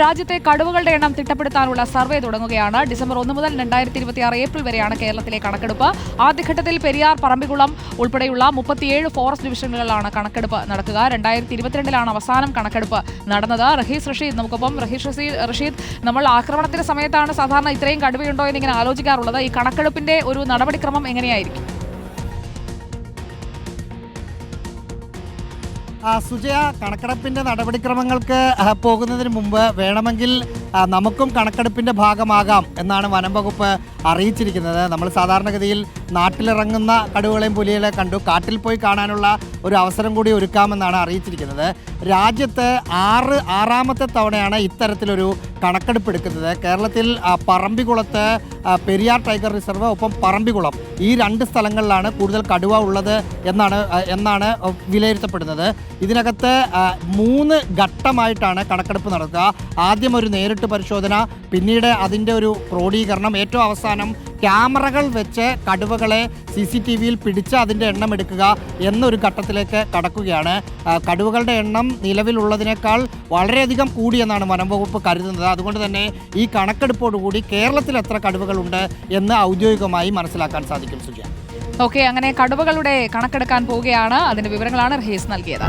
രാജ്യത്തെ കടുവകളുടെ എണ്ണം തിട്ടപ്പെടുത്താനുള്ള സർവേ തുടങ്ങുകയാണ്. ഡിസംബർ ഒന്ന് മുതൽ രണ്ടായിരത്തി ഇരുപത്തിയാറ് ഏപ്രിൽ വരെയാണ് കേരളത്തിലെ കണക്കെടുപ്പ്. ആദ്യഘട്ടത്തിൽ പെരിയാർ പറമ്പിക്കുളം ഉൾപ്പെടെയുള്ള മുപ്പത്തിയേഴ് ഫോറസ്റ്റ് ഡിവിഷനുകളിലാണ് കണക്കെടുപ്പ് നടക്കുക. രണ്ടായിരത്തി ഇരുപത്തിരണ്ടിലാണ് അവസാനം കണക്കെടുപ്പ് നടന്നത്. റഹീസ് റഷീദ് നമുക്കൊപ്പം. റഹീസ് റഷീദ് റഷീദ് നമ്മൾ ആക്രമണത്തിന്റെ സമയത്താണ് സാധാരണ ഇത്രയും കടുവയുണ്ടോ എന്നിങ്ങനെ ആലോചിക്കാറുള്ളത്. ഈ കണക്കെടുപ്പിന്റെ ഒരു നടപടിക്രമം എങ്ങനെയായിരിക്കും? സുജയ കണക്കെടുപ്പിന്റെ നടപടിക്രമങ്ങൾക്ക് പോകുന്നതിന് മുമ്പ് വേണമെങ്കിൽ നമുക്കും കണക്കെടുപ്പിന്റെ ഭാഗമാകാം എന്നാണ് വനം വകുപ്പ് അറിയിച്ചിരിക്കുന്നത്. നമ്മൾ സാധാരണഗതിയിൽ നാട്ടിലിറങ്ങുന്ന കടുവകളെയും പുലികളെ കണ്ടു. കാട്ടിൽ പോയി കാണാനുള്ള ഒരു അവസരം കൂടി ഒരുക്കാമെന്നാണ് അറിയിച്ചിരിക്കുന്നത്. രാജ്യത്ത് ആറ് ആറാമത്തെ തവണയാണ് ഇത്തരത്തിലൊരു കണക്കെടുപ്പ് എടുക്കുന്നത്. കേരളത്തിൽ പറമ്പിക്കുളത്ത് പെരിയാർ ടൈഗർ റിസർവ് ഒപ്പം പറമ്പിക്കുളം ഈ രണ്ട് സ്ഥലങ്ങളിലാണ് കൂടുതൽ കടുവ ഉള്ളത് എന്നാണ് എന്നാണ് വിലയിരുത്തപ്പെടുന്നത്. ഇതിനകത്ത് മൂന്ന് ഘട്ടമായിട്ടാണ് കണക്കെടുപ്പ് നടക്കുക. ആദ്യം ഒരു നേരിട്ട് പരിശോധന പിന്നീട് അതിന്റെ ഒരു ക്രോഡീകരണം ഏറ്റവും അവസാനം ക്യാമറകൾ വെച്ച് കടുവകളെ സി സി ടി വിയിൽ പിടിച്ച് അതിന്റെ എണ്ണം എടുക്കുക എന്നൊരു ഘട്ടത്തിലേക്ക് കടക്കുകയാണ്. കടുവകളുടെ എണ്ണം നിലവിലുള്ളതിനേക്കാൾ വളരെയധികം കൂടിയെന്നാണ് വനം വകുപ്പ് കരുതുന്നത്. അതുകൊണ്ട് തന്നെ ഈ കണക്കെടുപ്പോടുകൂടി കേരളത്തിൽ എത്ര കടുവകളുണ്ട് എന്ന് ഔദ്യോഗികമായി മനസ്സിലാക്കാൻ സാധിക്കും സുജ. ഓക്കെ അങ്ങനെ കടുവകളുടെ കണക്കെടുക്കാൻ പോവുകയാണ്. അതിന്റെ വിവരങ്ങളാണ് റഹീസ് നൽകിയത്.